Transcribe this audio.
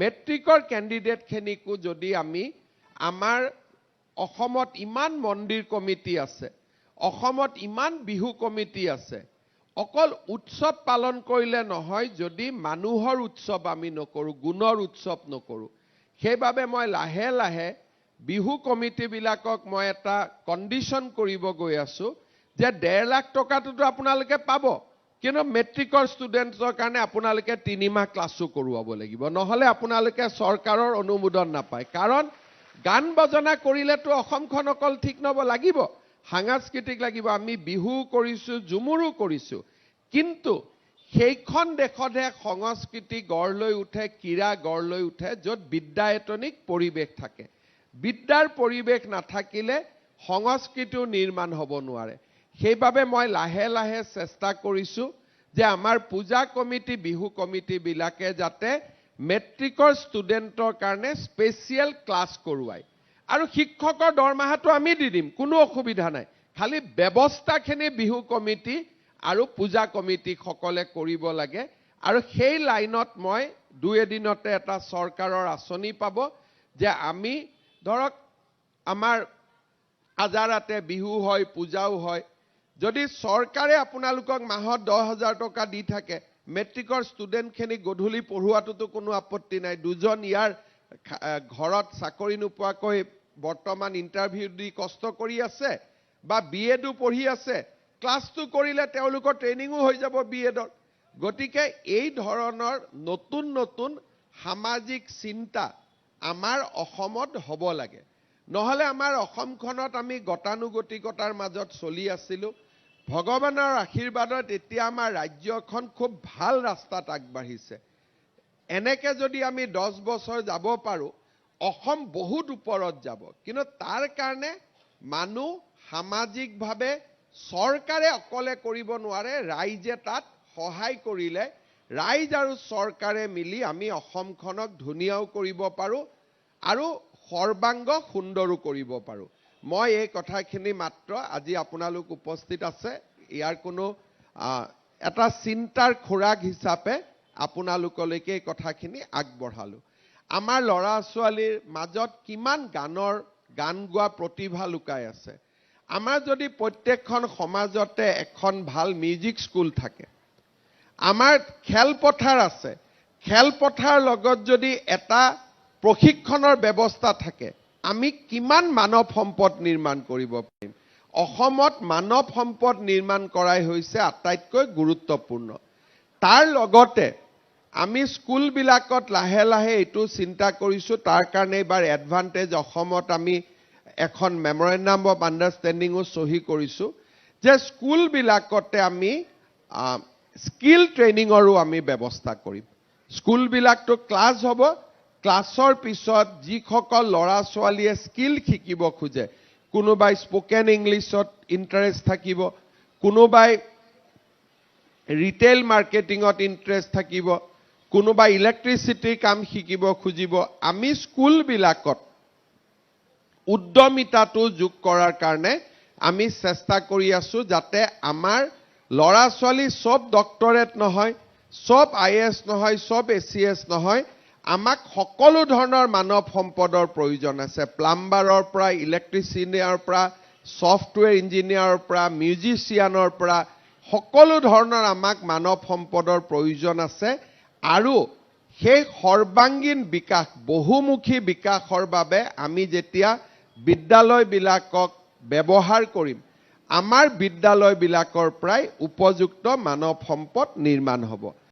মেট্ৰিকৰ কেণ্ডিডেটখিনিকো যদি আমি আমাৰ অসমত ইমান মন্দিৰ কমিটি আছে অসমত ইমান বিহু কমিটি আছে অকল উৎসৱ পালন কৰিলে নহয় যদি মানুহৰ উৎসৱ আমি নকৰোঁ গুণৰ উৎসৱ নকৰোঁ সেইবাবে মই লাহে লাহে বিহু কমিটিবিলাকক মই এটা কণ্ডিশ্যন কৰিব গৈ আছোঁ যে ডেৰ লাখ টকাটোতো আপোনালোকে পাব। কিন্তু মেট্ৰিকৰ ষ্টুডেণ্টছৰ কাৰণে আপোনালোকে তিনিমাহ ক্লাছো কৰোৱাব লাগিব। নহ'লে আপোনালোকে চৰকাৰৰ অনুমোদন নাপায়। কাৰণ গান বজনা কৰিলেতো অসমখন অকল ঠিক নহ'ব লাগিব। সাংস্কৃতিক লাগিব আমি বিহু কৰিছোঁ ঝুমুৰো কৰিছোঁ। কিন্তু সেইখন দেশতহে সংস্কৃতি গঢ় লৈ উঠে ক্ৰীড়া গঢ় লৈ উঠে য'ত বিদ্যায়তনিক পৰিৱেশ থাকে। বিদ্যাৰ পৰিৱেশ নাথাকিলে সংস্কৃতিও নিৰ্মাণ হ'ব নোৱাৰে। সেইবাবে মই লাহে লাহে চেষ্টা কৰিছোঁ যে আমাৰ পূজা কমিটি বিহু কমিটিবিলাকে যাতে মেট্ৰিকৰ ষ্টুডেণ্টৰ কাৰণে স্পেচিয়েল ক্লাছ কৰোৱায় আৰু শিক্ষকৰ দৰমহাটো আমি দি দিম কোনো অসুবিধা নাই। খালি ব্যৱস্থাখিনি বিহু কমিটি আৰু পূজা কমিটিসকলে কৰিব লাগে। আৰু সেই লাইনত মই দুই এদিনতে এটা চৰকাৰৰ আঁচনি পাব যে আমি ধৰক আমাৰ আজাৰাতে বিহু হয় পূজাও হয় যদি চৰকাৰে আপোনালোকক মাহত দহ হাজাৰ টকা দি থাকে মেট্ৰিকৰ ষ্টুডেণ্টখিনিক গধূলি পঢ়োৱাটোতো কোনো আপত্তি নাই। দুজন ইয়াৰ ঘৰত চাকৰি নোপোৱাকৈ বৰ্তমান ইণ্টাৰভিউ দি কষ্ট কৰি আছে বা বি এডো পঢ়ি আছে ক্লাছটো কৰিলে তেওঁলোকৰ ট্ৰেইনিঙো হৈ যাব বি এডৰ গতিকে এই ধৰণৰ নতুন নতুন সামাজিক চিন্তা আমাৰ অসমত হ'ব লাগে। নহ'লে আমাৰ অসমখনত আমি গতানুগতিকতাৰ মাজত চলি আছিলোঁ। ভগৱানৰ আশীৰ্বাদত এতিয়া আমাৰ ৰাজ্যখন খুব ভাল ৰাস্তাত আগবাঢ়িছে। এনেকে যদি আমি দহ বছৰ যাব পাৰোঁ অসম বহুত ওপৰত যাব। কিন্তু তাৰ কাৰণে মানুহ সামাজিকভাৱে চৰকাৰে অকলে কৰিব নোৱাৰে ৰাইজে তাত সহায় কৰিলে। ৰাইজ আৰু চৰকাৰে মিলি আমি অসমখনক ধুনীয়াও কৰিব পাৰোঁ। আৰু সৰ্বাংগ সুন্দৰো কৰিব পাৰোঁ। মই এই কথাখিনি মাত্ৰ আজি আপোনালোক উপস্থিত আছে। ইয়াৰ কোনো এটা চিন্তাৰ খোৰাক হিচাপে আপোনালোকলৈকে এই কথাখিনি আগবঢ়ালোঁ। আমাৰ ল'ৰা ছোৱালীৰ মাজত কিমান গানৰ গান গোৱা প্ৰতিভা লুকাই আছে। আমাৰ যদি প্ৰত্যেকখন সমাজতে এখন ভাল মিউজিক স্কুল থাকে আমাৰ খেলপথাৰ আছে। খেলপথাৰ লগত যদি এটা প্ৰশিক্ষণৰ ব্যৱস্থা থাকে। আমি কিমান মানৱ সম্পদ নিৰ্মাণ কৰিব পাৰিম? অসমত মানৱ সম্পদ নিৰ্মাণ কৰাই হৈছে আটাইতকৈ গুৰুত্বপূৰ্ণ। তাৰ লগতে আমি স্কুলবিলাকত লাহে লাহে এইটো চিন্তা কৰিছোঁ তাৰ কাৰণে এইবাৰ এডভান্টেজ অসমত আমি এখন মেমৰেণ্ডাম অফ আণ্ডাৰষ্টেণ্ডিঙো চহী কৰিছোঁ যে স্কুলবিলাকতে আমি স্কিল ট্ৰেইনিঙৰো আমি ব্যৱস্থা কৰিম। স্কুলবিলাকতো ক্লাছ হ'ব ক্লাছৰ পিছত যিসকল ল'ৰা ছোৱালীয়ে স্কিল শিকিব খোজে কোনোবাই স্পকেন ইংলিছত ইণ্টাৰেষ্ট থাকিব কোনোবাই ৰিটেইল মাৰ্কেটিঙত ইণ্টাৰেষ্ট থাকিব কোনোবাই ইলেক্ট্ৰিচিটিৰ কাম শিকিব খুজিব আমি স্কুলবিলাকত উদ্যমিতাটো যোগ কৰাৰ কাৰণে আমি চেষ্টা কৰি আছোঁ যাতে আমাৰ ল'ৰা ছোৱালী চব ডক্টৰেট নহয় চব আই এছ নহয় চব এ চি এছ নহয় আমাক সকলো ধৰণৰ মানৱ সম্পদৰ প্ৰয়োজন আছে। প্লাম্বাৰৰ পৰা ইলেক্ট্ৰিচিয়ানৰ পৰা ছফ্টৱেৰ ইঞ্জিনিয়াৰৰ পৰা মিউজিচিয়ানৰ পৰা সকলো ধৰণৰ আমাক মানৱ সম্পদৰ প্ৰয়োজন আছে। আৰু সেই সৰ্বাংগীন বিকাশ বহুমুখী বিকাশৰ বাবে আমি যেতিয়া বিদ্যালয়বিলাকক ব্যৱহাৰ কৰিম আমাৰ বিদ্যালয়বিলাকৰ পৰাই উপযুক্ত মানৱ সম্পদ নিৰ্মাণ হ'ব।